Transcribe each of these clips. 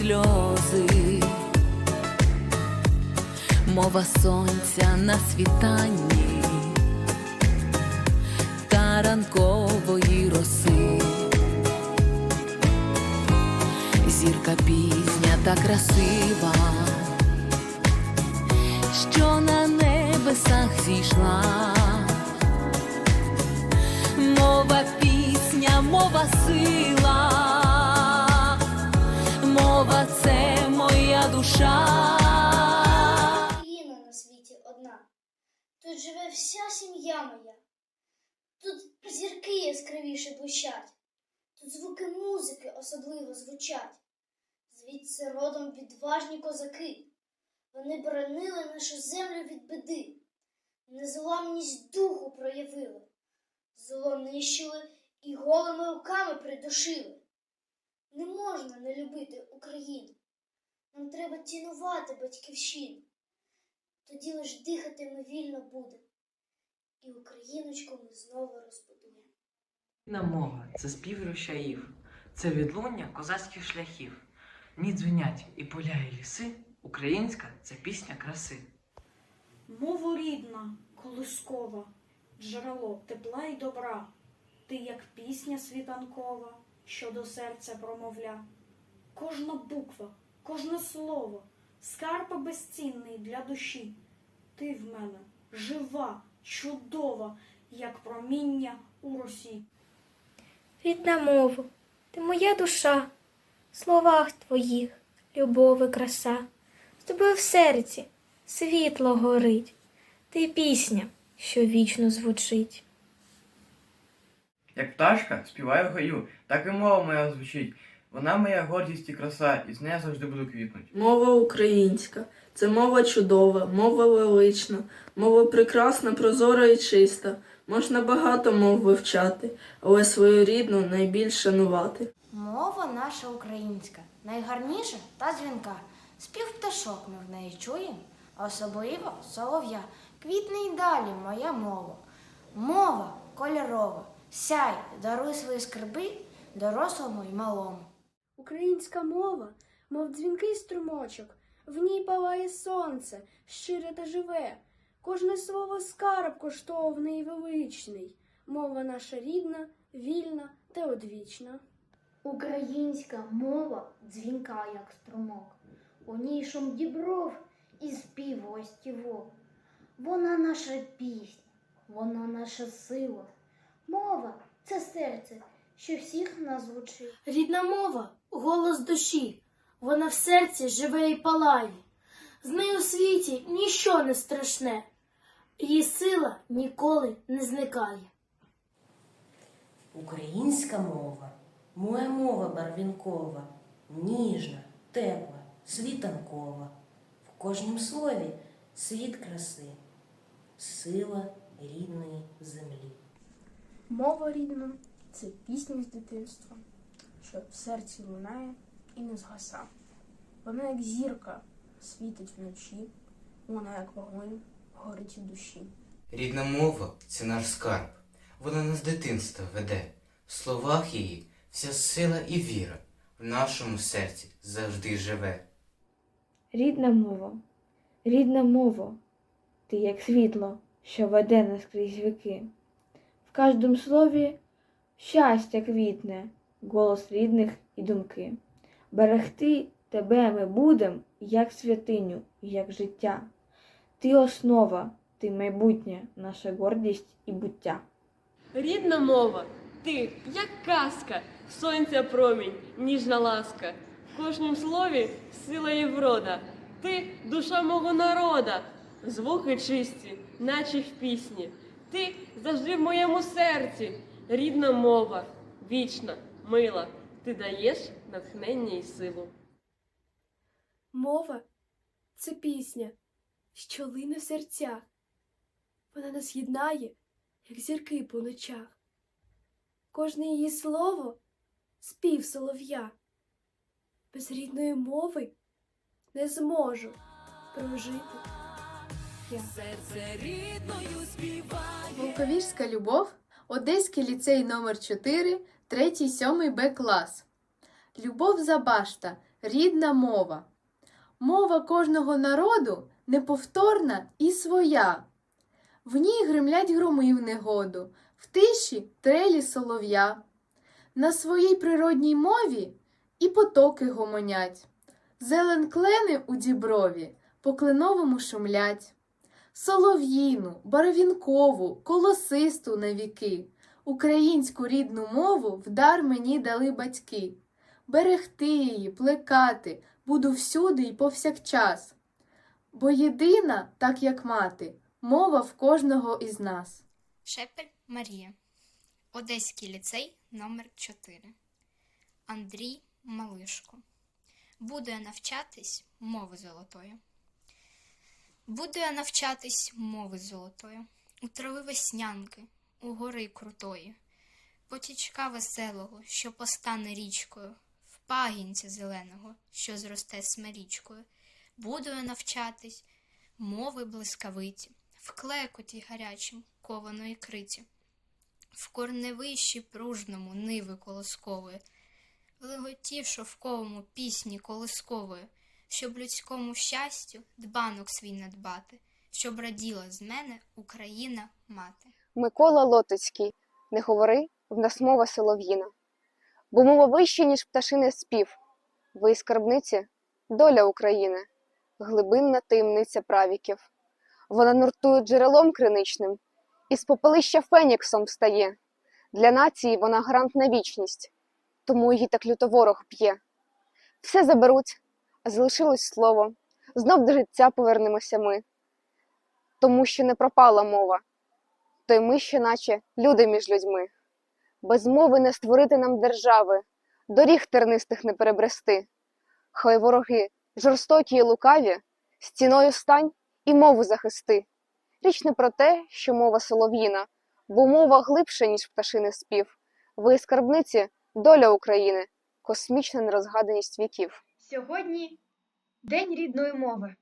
сльози, мова сонця на світанні та ранкової роси. Зірка пізня та красива, що на небесах зійшла. Мова пісня, мова сила, Тут живе вся сім'я моя. Тут зірки яскравіше блищать. Тут звуки музики особливо звучать. Звідси родом відважні козаки. Вони боронили нашу землю від біди. Незламність духу проявили. Зло нищили і голими руками придушили. Не можна не любити Україну. Нам треба цінувати батьківщину. Тоді лиш дихати ми вільно будемо. І Україночку ми знову розбудуємо. На мова це спів рушаїв, це відлуння козацьких шляхів. Ні дзвенять і поля, і ліси. Українська це пісня краси. Мова рідна, колискова, джерело тепла й добра, ти як пісня світанкова, що до серця промовля. Кожна буква, кожне слово, скарб безцінний для душі. Ти в мене жива, чудова, як проміння у росі. Рідна мова, ти моя душа, в словах твоїх любов і краса. З тобою в серці світло горить, ти пісня, що вічно звучить. Як пташка співаю в гаю, так і мова моя звучить. Вона моя гордість і краса, і з нею завжди буду квітнуть. Мова українська це мова чудова, мова велична, мова прекрасна, прозора і чиста. Можна багато мов вивчати, але свою рідну найбільш шанувати. Мова наша українська, найгарніша та дзвінка. Спів пташок ми в неї чуємо, а особливо солов'я. Квітне й далі моя мова. Мова кольорова. Сяй, даруй свої скарби дорослому й малому. Українська мова, мов дзвінкий струмочок, в ній палає сонце, щире та живе. Кожне слово скарб коштовний і величний. Мова наша рідна, вільна та одвічна. Українська мова дзвінка, як струмок. У ній шум дібров і спів ластівок. Вона наша пісня, вона наша сила. Мова це серце, що всіх нас звучить. Рідна мова голос душі, вона в серці живе і палає. З нею у світі ніщо не страшне, її сила ніколи не зникає. Українська мова, моя мова барвінкова, ніжна, тепла, світанкова. В кожнім слові світ краси, сила рідної землі. Мова рідна це пісня з дитинства, що в серці лунає і не згаса. Вона як зірка світить вночі, вона як вогонь горить у душі. Рідна мова це наш скарб. Вона нас з дитинства веде. В словах її вся сила і віра в нашому серці завжди живе. Рідна мова, рідна мова, ти як світло, що веде нас крізь віки. В кожному слові щастя квітне, голос рідних і думки. Берегти тебе ми будем, як святиню, як життя. Ти основа, ти майбутнє, наша гордість і буття. Рідна мова, ти, як казка, сонця промінь, ніжна ласка. В кожнім слові сила і врода. Ти душа мого народа, звуки чисті, наче в пісні. Ти завжди в моєму серці, рідна мова, вічна, мила. Ти даєш натхнення і силу. Мова це пісня, що лине в серцях. Вона нас єднає, як зірки по ночах. Кожне її слово спів солов'я. Без рідної мови не зможу прожити. Я. Серце рідною співає. Волковіжська любов Одеський ліцей номер 4 3-7 Б клас. Любов Забашта, рідна мова. Мова кожного народу неповторна і своя. В ній гримлять громи в негоду, в тиші трелі солов'я. На своїй природній мові і потоки гомонять. Зелен клени у діброві по кленовому шумлять. Солов'їну, барвінкову, колосисту на віки. Українську рідну мову в дар мені дали батьки. Берегти її, плекати буду всюди й повсякчас. Бо єдина, так як мати, мова в кожного із нас. Шепель Марія. Одеський ліцей номер 4 Андрій Малишко. Буду я навчатись мови золотої. Буду я навчатись мови золотої, у трави веснянки, у гори крутої, потічка веселого, що постане річкою, в пагінця зеленого, що зросте смирічкою. Буду я навчатись мови блискавиті, в клекоті гарячим кованої криті, в корневищі пружному ниви колоскової, в леготі шовковому пісні колискової, щоб людському щастю дбанок свій надбати, щоб раділа з мене Україна мати. Микола Лотоцький, не говори, в нас мова солов'їна. Бо мова вища, ніж пташиний спів. Ви скарбниці доля України, глибинна таємниця правіків. Вона нуртує джерелом криничним, і з попелища феніксом встає. Для нації вона гарант на вічність, тому її так люто ворог п'є. Все заберуть, а залишилось слово. Знов до життя повернемося ми. Тому що не пропала мова, то й ми ще наче люди між людьми. Без мови не створити нам держави, доріг тернистих не перебрести. Хай вороги, жорстокі і лукаві, стіною стань і мову захисти. Річ не про те, що мова солов'їна, бо мова глибша, ніж пташиний спів. Ви скарбниці доля України, космічна нерозгаданість віків. Сьогодні День рідної мови.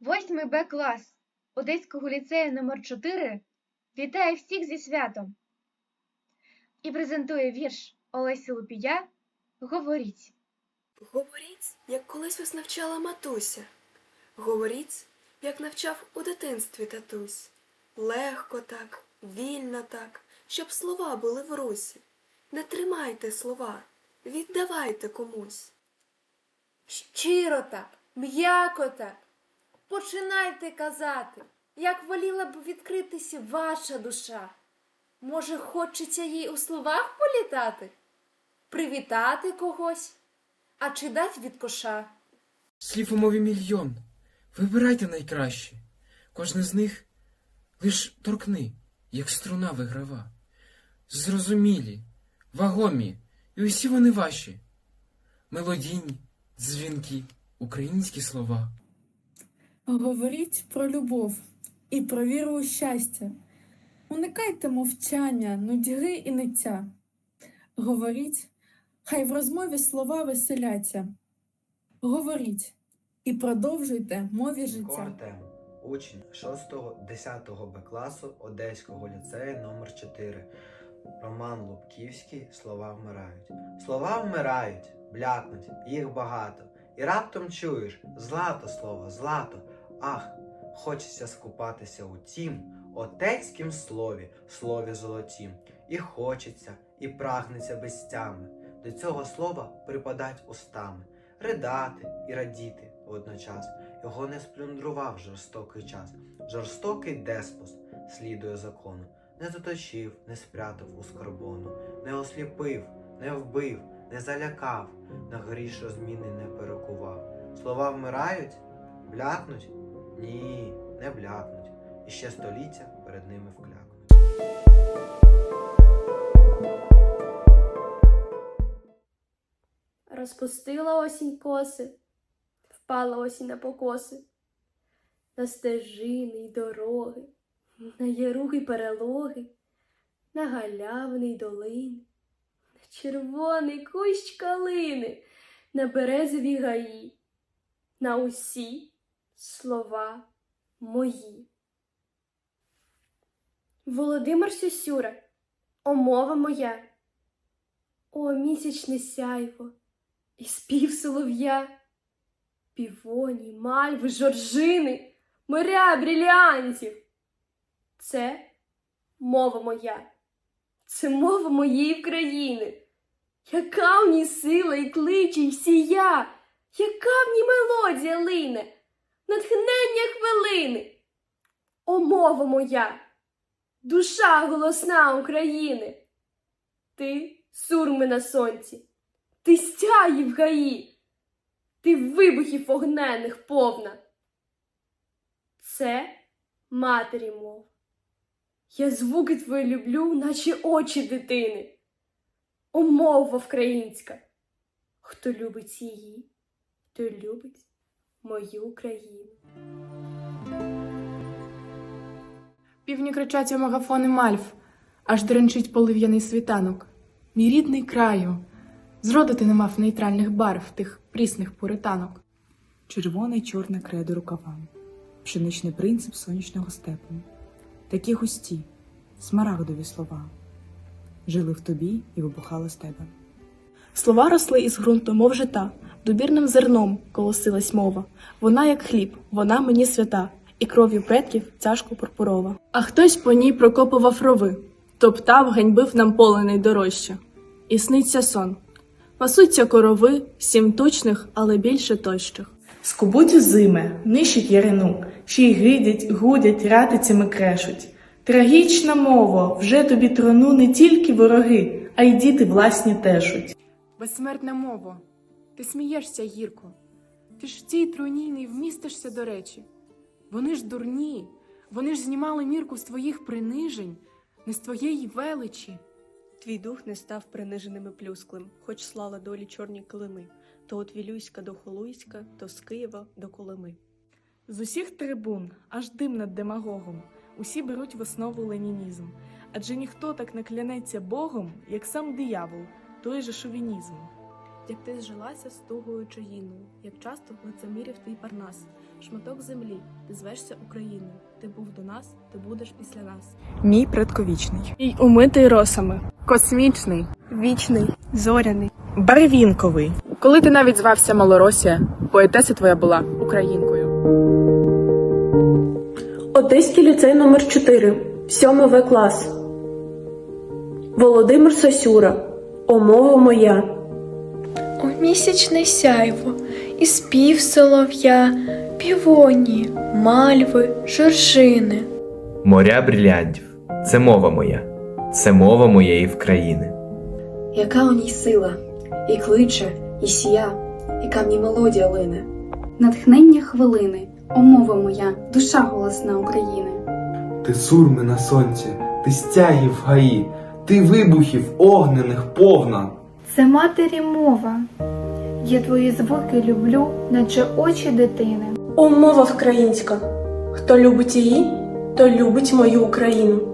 Восьмий Б клас Одеського ліцею номер 4 вітає всіх зі святом і презентує вірш Олесі Лупія Говоріть. Говоріть, як колись вас навчала матуся. Говоріть, як навчав у дитинстві татусь. Легко так, вільно так, щоб слова були в русі. Не тримайте слова, віддавайте комусь. Щиро так, м'яко так. Починайте казати, як воліла б відкритися ваша душа. Може, хочеться їй у словах політати, привітати когось, а чи дать від коша? Слів у мові мільйон. Вибирайте найкраще. Кожне з них лиш торкни, як струна виграва. Зрозумілі, вагомі, і усі вони ваші. Мелодійні, дзвінки, українські слова. Говоріть про любов і про віру у щастя. Уникайте мовчання, нудьги і ниття. Говоріть, хай в розмові слова веселяться. Говоріть і продовжуйте мові життя. Артем, учень 6-10 Б класу Одеського ліцею номер 4 Роман Лубківський Слова вмирають. Слова вмирають, блякнуть, їх багато. І раптом чуєш злато слово, злато. Ах, хочеться скупатися у тім отецькім слові, слові золотім. І хочеться, і прагнеться безтями. До цього слова припадать устами, ридати і радіти водночас. Його не сплюндрував жорстокий час. Жорстокий деспот слідує закону. Не заточив, не спрятав у скорбону, не осліпив, не вбив, не залякав, на гріш розміни не перекував. Слова вмирають? Блякнуть? Ні, не блякнуть. І ще століття перед ними вклякнуть. Розпустила осінь коси, впала осінь на покоси, на стежини й дороги, на яруги й перелоги, на галявини й долини, на червоний кущ калини, на березові гаї, на усі слова мої. Володимир Сюсюра, о мова моя, о місячне сяйво, і спів солов'я, півоні, мальви, жоржини, моря бріліантів. Це мова моя, це мова моєї країни. Яка в ній сила і кличе, і всія, яка в ній мелодія лине, натхнення хвилини. О, мова моя, душа голосна України. Ти сурми на сонці, ти стяї в гаї, ти вибухів огненних повна. Це матері мов. Я звуки твої люблю, наче очі дитини. О, мова українська. Хто любить її, той любить мою Україну. Півні кричать у магафони мальв, аж дренчить полив'яний світанок. Мій рідний краю, зроду ти не мав нейтральних барв тих прісних пуританок. червоне й чорне кредо рукавам, пшеничний принцип сонячного степу, такі густі, смарагдові слова, жили в тобі і вибухали з тебе. Слова росли із ґрунту, мов жита, добірним зерном колосилась мова. Вона, як хліб, вона мені свята, і кров'ю предків тяжко пурпурова. А хтось по ній прокопував рови, топтав, ганьбив нам поле найдорожче. І сниться сон. Пасуться корови, сім тучних, але більше тощих. Скубуть узиме, нищить ярину, ще й гидять, гудять, ратицями крешуть. Трагічна мова, вже тобі трону не тільки вороги, а й діти власні тешуть. Безсмертна мова, ти смієшся гірко, ти ж в цій труні не вмістишся до речі. Вони ж дурні, вони ж знімали мірку з твоїх принижень, не з твоєї величі. Твій дух не став приниженим і плюсклим, хоч слала долі чорні килими, то от Вілюйська до Холуйська, то з Києва до Колими. З усіх трибун, аж дим над демагогом, усі беруть в основу ленінізм, адже ніхто так не клянеться Богом, як сам диявол, той же шовінізм. Як ти зжилася з тугою чаїною, як часто лицемірів твій парнас, шматок землі, ти звешся Україною, ти був до нас, ти будеш після нас. Мій предковічний, Й умитий росами, космічний, вічний, зоряний, Барвінковий. Коли ти навіть звався Малоросія, поетеса твоя була українкою. Одеський ліцей номер 4 7 В клас. Володимир Сосюра. О мова моя. Місячне сяйво, і спів солов'я, півоні, мальви, жоржини. Моря брилянтів це мова моя, це мова моєї вкраїни. Яка у ній сила, і кличе, і сія, яка в ній мелодія лине. Натхнення хвилини, о мова моя, душа голосна України. Ти сурми на сонці, ти стягів в гаї, ти вибухів огнених повна. Це матері мова. Я твої звуки люблю, наче очі дитини. О мова українська. Хто любить її, то любить мою Україну.